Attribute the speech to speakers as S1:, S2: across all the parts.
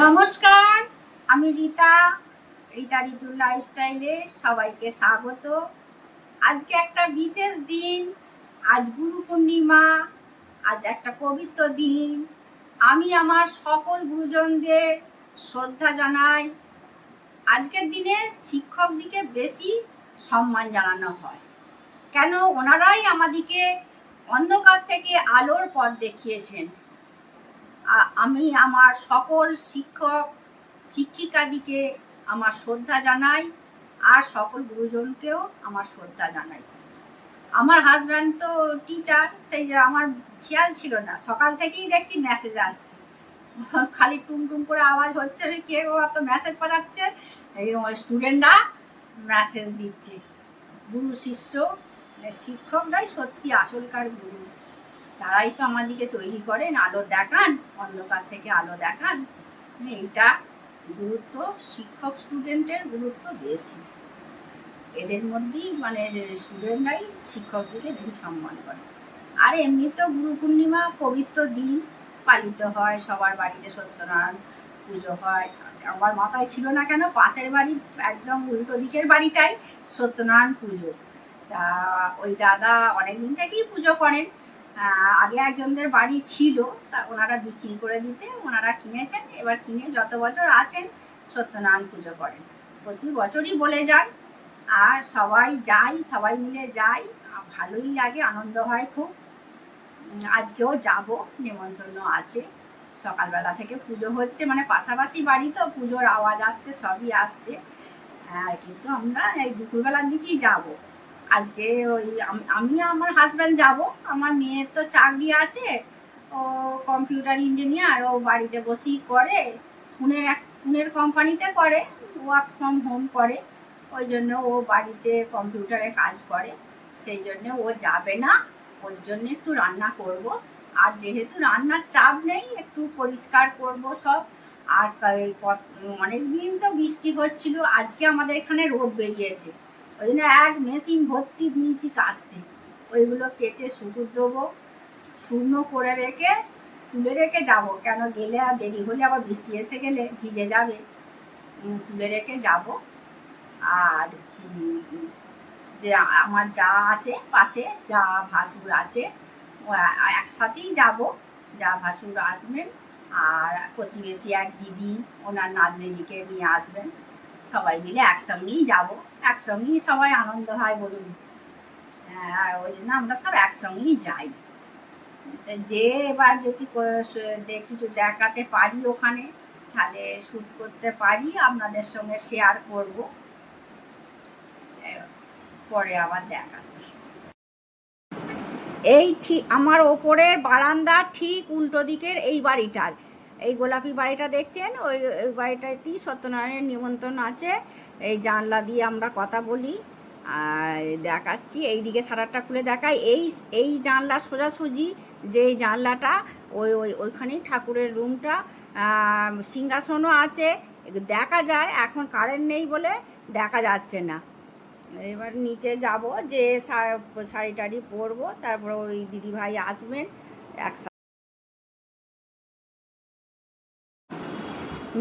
S1: নমস্কার, আমি রীতা রীতা ঋতুর লাইফস্টাইলে সবাইকে স্বাগত। আজকে একটা বিশেষ দিন, আজ গুরু পূর্ণিমা, আজ একটা পবিত্র দিন। আমি আমার সকল গুরুজনদের শ্রদ্ধা জানাই। আজকের দিনে শিক্ষকদিকে বেশি সম্মান জানানো হয়। কেন? ওনারাই আমাদিকে অন্ধকার থেকে আলোর পথ দেখিয়েছেন। আমি আমার সকল শিক্ষক, শিক্ষিকাদিকে আমার শ্রদ্ধা জানাই আর সকল গুরুজনকেও আমার শ্রদ্ধা জানাই। আমার হাজব্যান্ড তো টিচার সেই যে আমার খেয়াল ছিল না। সকাল থেকেই দেখছি মেসেজ আসছে। খালি টুম টুম করে আওয়াজ হচ্ছে কে এত মেসেজ পাঠাচ্ছে, এই স্টুডেন্টরা মেসেজ দিচ্ছে। গুরু শিষ্য মানে শিক্ষকরাই সত্যি আসলকার গুরু। তারাই তো আমাদেরকে তৈরি করেন, আলো দেখান, অন্ধকার থেকে আলো দেখান। মানে এইটা গুরুত্ব শিক্ষক স্টুডেন্টের গুরুত্ব বেশি। এদের মধ্যেই মানে স্টুডেন্টরাই শিক্ষকদেরকে বেশি সম্মান করে। আর এমনি তো গুরু পূর্ণিমা পবিত্র দিন পালিত হয়, সবার বাড়িতে সত্যনারায়ণ পুজো হয়। আমার মাথায় ছিল না কেন, পাশের বাড়ি একদম উল্টো দিকের বাড়িটাই সত্যনারায়ণ পুজো। তা ওই দাদা অনেকদিন থেকেই পুজো করেন। আগে একজনদের বাড়ি ছিল, তা ওনারা বিক্রি করে দিতে, ওনারা কিনেছেন, এবার কিনে যত বছর আছেন সত্যনারায়ণ পুজো করেন। প্রতি বছরই বলে যান, আর সবাই যাই, সবাই মিলে যাই ভালোই লাগে, আনন্দ হয় খুব। আজকেও যাব, নেমন্তন্ন আছে। সকালবেলা থেকে পুজো হচ্ছে মানে পাশাপাশি বাড়ি তো, পুজোর আওয়াজ আসছে, সবই আসছে। হ্যাঁ কিন্তু আমরা এই দুপুরবেলার দিকেই যাব। আজকে ওই আম- আমি আমার হাজব্যান্ড যাব। আমার মেয়ের তো চাকরি আছে। ও কম্পিউটার ইঞ্জিনিয়ার ও বাড়িতে বসেই করে। পুনের এক পুনের কোম্পানিতে করে ওয়ার্ক ফ্রম হোম করে। ওই জন্য ও বাড়িতে কম্পিউটারে কাজ করে। সেই জন্য ও যাবে না। ওর জন্য একটু রান্না করব। আর যেহেতু রান্নার চাপ নেই, একটু পরিষ্কার করব সব। আর অনেক দিন তো বৃষ্টি হচ্ছিল। আজকে আমাদের এখানে রোদ বেরিয়েছে। ওই জন্য এক মেশিন ভর্তি দিয়েছি কাস্তে। ওইগুলো কেচে শুকুর দেবো, শুকনো করে রেখে তুলে রেখে যাব। কেন গেলে আর দেরি হলে আবার বৃষ্টি এসে গেলে ভিজে যাবে। তুলে রেখে যাব। আর যে আমার যা আছে পাশে যা ভাসুর আছে একসাথেই যাব। যা ভাসুর আসবেন আর প্রতিবেশী এক দিদি, ওনার নাতনিদিকে নিয়ে আসবেন। সবাই মিলে একসঙ্গেই যাব। একসঙ্গেই সবাই আনন্দ হয় বলুন। হ্যাঁ ওই জন্য আমরা সব একসঙ্গেই যাই। যে এবার যদি কিছু দেখাতে পারি ওখানে, তাহলে শ্যুট করতে পারি, আপনাদের সঙ্গে শেয়ার করব। পরে আবার দেখাচ্ছি। এই ঠিক, আমার ওপরে বারান্দা ঠিক উল্টো দিকের এই বাড়িটার। এই গোলাপি বাড়িটা দেখছেন? ওই ওই বাড়িটাতেই সত্যনারায়ণের নিমন্ত্রণ আছে। এই জানলা দিয়ে আমরা কথা বলি, আর দেখাচ্ছি। এই দিকে সারাটা খুলে দেখাই। এই এই জানলা সোজাসুজি যে জানলাটা, ওই ওই, ওইখানেই ঠাকুরের রুমটা। সিংহাসনও আছে। দেখা যায়, এখন কারেন্ট নেই বলে দেখা যাচ্ছে না। এবার নিচে যাব, যে শাড়ি টাড়ি পরবো, তারপর ওই দিদিভাই আসবেন একসাথে।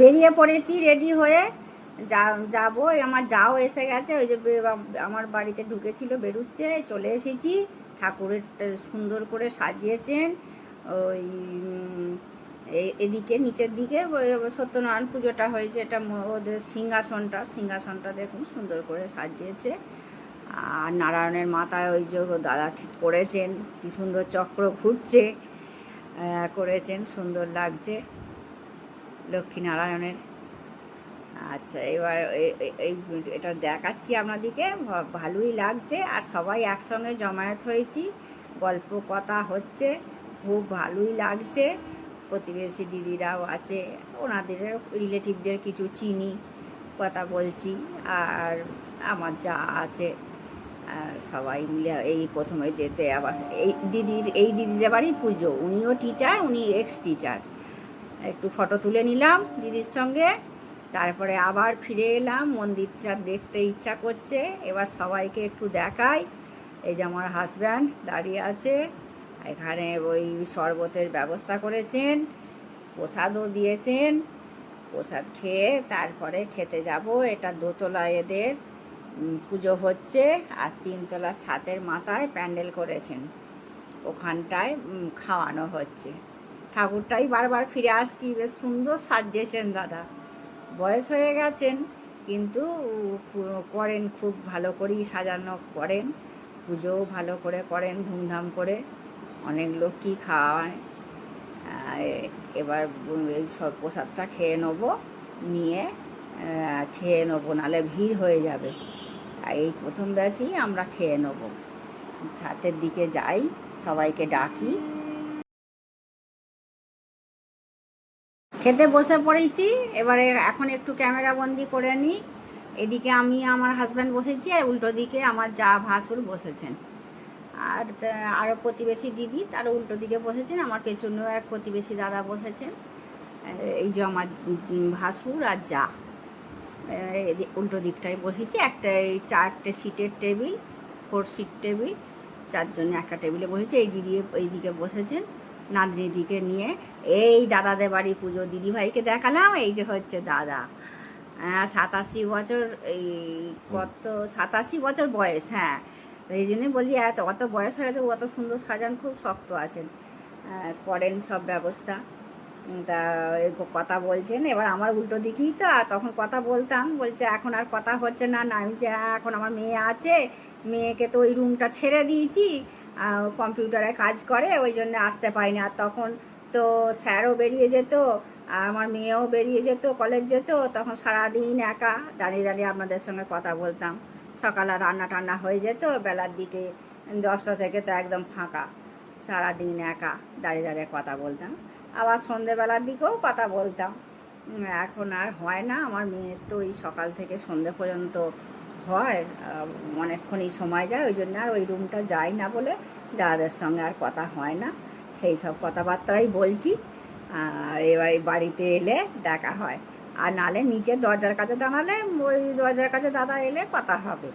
S1: বেরিয়ে পড়েছি রেডি হয়ে যা, যাব। আমার যাও এসে গেছে, ওই যে আমার বাড়িতে ঢুকেছিল, বেরুচ্ছে, চলে এসেছি। ঠাকুরের সুন্দর করে সাজিয়েছেন। ওই এদিকে, নিচের দিকে সত্যনারায়ণ পুজোটা হয়েছে, এটা ওদের সিংহাসনটা সিংহাসনটা দেখুন, সুন্দর করে সাজিয়েছে। আর নারায়ণের মাথায় ওই যে দাদা ঠিক করেছেন, কি সুন্দর চক্র ঘুরছে করেছেন, সুন্দর লাগছে। লক্ষ্মীনারায়ণের। আচ্ছা এবার এই এটা দেখাচ্ছি আপনাদেরকে। ভালোই লাগছে। আর সবাই একসঙ্গে জমায়েত হয়েছি। গল্প কথা হচ্ছে। খুব ভালোই লাগছে। প্রতিবেশী দিদিরাও আছে। ওনাদের রিলেটিভদের কিছু চিনি কথা বলছি। আর আমার যা আছে সবাই মিলে এই প্রথমে যেতে আবার এই দিদির, এই দিদিদের বাড়ি পুজো। উনিও টিচার উনি এক্স টিচার একটু ফটো তুলে নিলাম দিদির সঙ্গে। তারপরে আবার ফিরে এলাম মন্দিরটা দেখতে ইচ্ছা করছে। এবার সবাইকে একটু দেখাই। এই যে আমার হাজব্যান্ড দাঁড়িয়ে আছে, এখানে ওই শরবতের ব্যবস্থা করেছেন, প্রসাদও দিয়েছেন। প্রসাদ খেয়ে তারপরে খেতে যাব। এটা দোতলা এদের পুজো হচ্ছে আর তিনতলা ছাদের মাথায় প্যান্ডেল করেছেন। ওখানটায় খাওয়ানো হচ্ছে। ঠাকুরটাই বারবার ফিরে আসছি, বেশ সুন্দর সাজিয়েছেন দাদা। বয়স হয়ে গেছেন, কিন্তু করেন খুব ভালো করেই সাজানো করেন, পুজোও ভালো করে করেন, ধুমধাম করে। অনেক লোক কি খাওয়ায় এবার এই সব প্রসাদটা খেয়ে নেব, নিয়ে খেয়ে নেব নাহলে ভিড় হয়ে যাবে। এই প্রথম ব্যাচই আমরা খেয়ে নেব। ছাতের দিকে যাই, সবাইকে ডাকি। খেতে বসে পড়েছি। এবারে এখন একটু ক্যামেরা বন্দি করে নিই এদিকে আমি আমার হাজব্যান্ড বসেছি আর উল্টো দিকে আমার যা ভাসুর বসেছেন। আর আরও প্রতিবেশী দিদি তার উল্টো দিকে বসেছেন। আমার পেছনেও এক প্রতিবেশী দাদা বসেছেন। এই যে আমার ভাসুর আর যা। উল্টো দিকটায় বসেছি। একটা এই চারটে সিটের টেবিল ফোর সিট টেবিল, চারজনে একটা টেবিলে বসেছে। এই দিদি এইদিকে বসেছেন। নাতনি দিকে নিয়ে এই দাদাদের বাড়ি পুজো দিদিভাইকে দেখালাম এই যে হচ্ছে দাদা। আহ, সাতাশি বছর এই কত সাতাশি বছর বয়স হ্যাঁ। এই জন্যই বলি এত অত বয়স হয়ে গেছে অত সুন্দর সাজান খুব শক্ত আছেন। আহ, করেন সব ব্যবস্থা। তা কথা বলছেন এবার আমার উল্টো দিকেই তো তখন কথা বলতাম বলছে এখন আর কথা হচ্ছে না না আমি যে "হ্যাঁ, এখন আমার মেয়ে আছে মেয়েকে তো ওই রুমটা ছেড়ে দিয়েছি কম্পিউটারে কাজ করে, ওই জন্য আসতে পারিনি। আর তখন তো স্যারও বেরিয়ে যেত আর আমার মেয়েও বেরিয়ে যেত কলেজ যেত, তখন সারাদিন একা দাঁড়িয়ে দাঁড়িয়ে আপনাদের সঙ্গে কথা বলতাম। সকালে রান্না টান্না হয়ে যেত, বেলার দিকে দশটা থেকে তো একদম ফাঁকা। সারাদিন একা দাঁড়িয়ে দাঁড়িয়ে কথা বলতাম। আবার সন্ধেবেলার দিকেও কথা বলতাম। এখন আর হয় না, আমার মেয়ের তো ওই সকাল থেকে সন্ধে পর্যন্ত হয় অনেকক্ষণই সময় যায়, ওই জন্য আর ওই রুমটা যাই না বলে দাদাদের সঙ্গে আর কথা হয় না। সেই সব কথাবার্তাই বলছি, আর এবার বাড়িতে এলে দেখা হয়। আর নালে নিচে দরজার কাছে দাঁড়ালে, ওই দরজার কাছে দাদা এলে কথা হবে।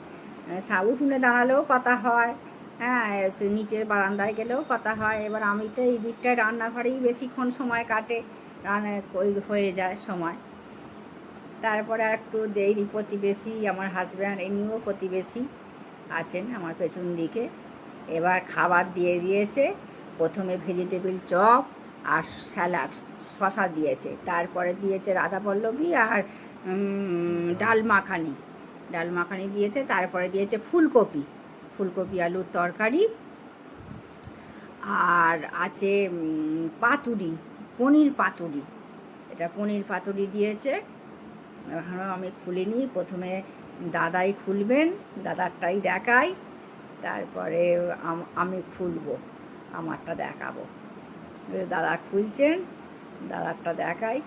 S1: সা- দাঁড়ালেও কথা হয় হ্যাঁ নিচের বারান্দায় গেলেও কথা হয়। এবার আমি তো এই দিকটায় রান্নাঘরেই বেশিক্ষণ সময় কাটে, রান্না ওই হয়ে যায় সময়। তারপরে একটু দেরি প্রতিবেশী, আমার হাজব্যান্ড এমনিও প্রতিবেশী আছেন আমার পেছন দিকে। এবার খাবার দিয়ে দিয়েছে, প্রথমে ভেজিটেবিল চপ আর স্যালাড শশা দিয়েছে। তারপরে দিয়েছে রাধা পল্লবী আর ডাল মাখানি। ডাল মাখানি দিয়েছে, তারপরে দিয়েছে ফুলকপি ফুলকপি, আলুর তরকারি। আর আছে পাতুরি, পনির পাতুরি। এটা পনির পাতুরি দিয়েছে। এখনও আমি খুলিনি। প্রথমে দাদাই খুলবেন, দাদারটাই দেখাই, তারপরে আমি খুলবো, আমারটা দেখাবো। দাদা খুলছেন, দাদারটা দেখাই।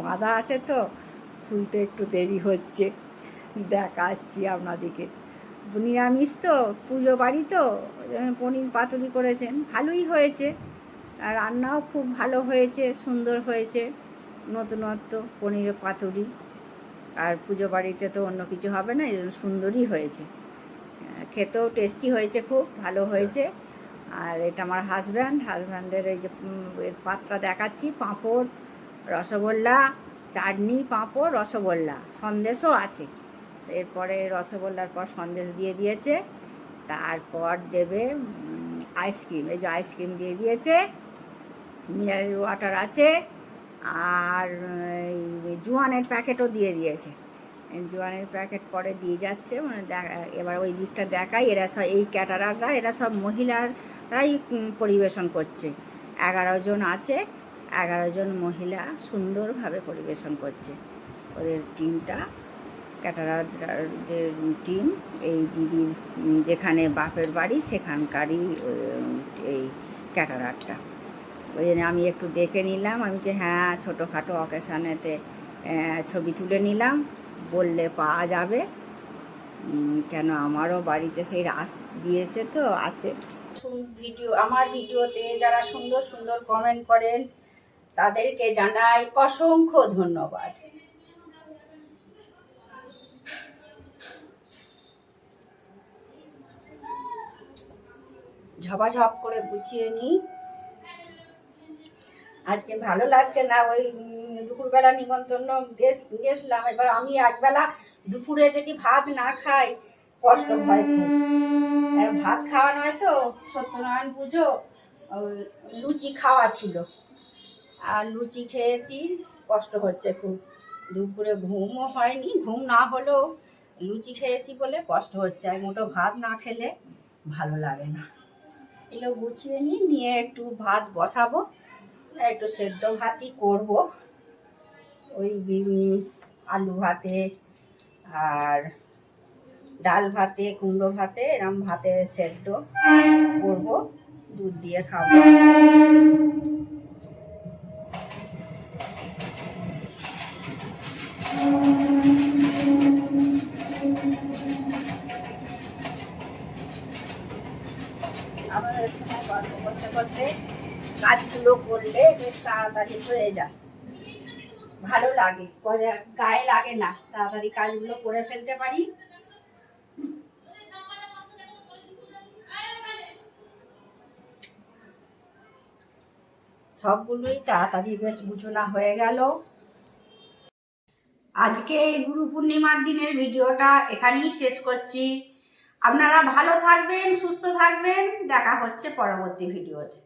S1: বাঁধা আছে তো, খুলতে একটু দেরি হচ্ছে, দেখাচ্ছি আপনাদিকে নিরামিষ তো, পুজো বাড়ি তো পনির পাতুরি করেছেন, ভালোই হয়েছে। আর রান্নাও খুব ভালো হয়েছে, সুন্দর হয়েছে। নতুনত্ব পনির পাতুরি, আর পুজো বাড়িতে তো অন্য কিছু হবে না, এই সুন্দরই হয়েছে। খেতেও টেস্টি হয়েছে খুব, ভালো হয়েছে। আর এটা আমার হাজব্যান্ড হাজব্যান্ডের এই যে পাত্রা দেখাচ্ছি, পাঁপড়, রসগোল্লা, চাটনি, পাঁপড়, রসগোল্লা, সন্দেশও আছে। এরপরে রসগোল্লার পর সন্দেশ দিয়ে দিয়েছে, তারপর দেবে আইসক্রিম এই যে আইসক্রিম দিয়ে দিয়েছে মিনারেল ওয়াটার আছে আর জোয়ানের প্যাকেটও দিয়ে দিয়েছে। জোয়ানের প্যাকেট পরে দিয়ে যাচ্ছে মানে এবার ওই দিকটা দেখাই, এরা সব, এই ক্যাটারাররা, এরা সব মহিলারাই পরিবেশন করছে। এগারো জন আছে, এগারো জন মহিলা সুন্দরভাবে পরিবেশন করছে। ওদের টিমটা, ক্যাটারারদের টিম, এই দিদির যেখানে বাপের বাড়ি, সেখানকারই এই ক্যাটারারটা। ওই জন্য আমি একটু দেখে নিলাম। আমি যে হ্যাঁ ছোটোখাটো অকেশানেতে ছবি তুলে নিলাম। বললে পাওয়া যাবে। কেন আমারও বাড়িতে সেই রাস দিয়েছে তো, আছে। ভিডিও, আমার ভিডিওতে যারা সুন্দর সুন্দর কমেন্ট করেন, তাদেরকে জানাই অসংখ্য ধন্যবাদ। ঝপাঝপ করে গুছিয়ে নিই। আজকে ভালো লাগছে না, ওই দুপুরবেলা নিমন্ত্রণ গেছিলাম এবার আমি একবেলা দুপুরে যদি ভাত না খাই, কষ্ট হয় খুব। ভাত খাওয়া নয় তো, সত্যনারায়ণ পুজো লুচি খাওয়া ছিল। আর লুচি খেয়েছি, কষ্ট হচ্ছে খুব। দুপুরে ঘুমও হয়নি, ঘুম না হলেও লুচি খেয়েছি বলে কষ্ট হচ্ছে। আর মোটো ভাত না খেলে ভালো লাগে না। এগুলো গুছিয়ে নিয়ে একটু ভাত বসাবো। একটু সেদ্ধ ভাতই করব। ওই আলু ভাতে আর ডাল ভাতে, কুমড়ো ভাতে, এরম ভাতে সেদ্ধ করব, দুধ দিয়ে খাব। আমাদের সময় গল্প করতে করতে কাজগুলো করলে বেশ তাড়াতাড়ি হয়ে যায়। ভালো লাগে। গায়ে লাগে না। তাড়াতাড়ি কাজগুলো করে ফেলতে পারি। সবগুলোই তাড়াতাড়ি বেশ গুছনা হয়ে গেল। আজকে এই গুরু পূর্ণিমার দিনের ভিডিওটা এখানেই শেষ করছি। আপনারা ভালো থাকবেন, সুস্থ থাকবেন। দেখা হচ্ছে পরবর্তী ভিডিওতে।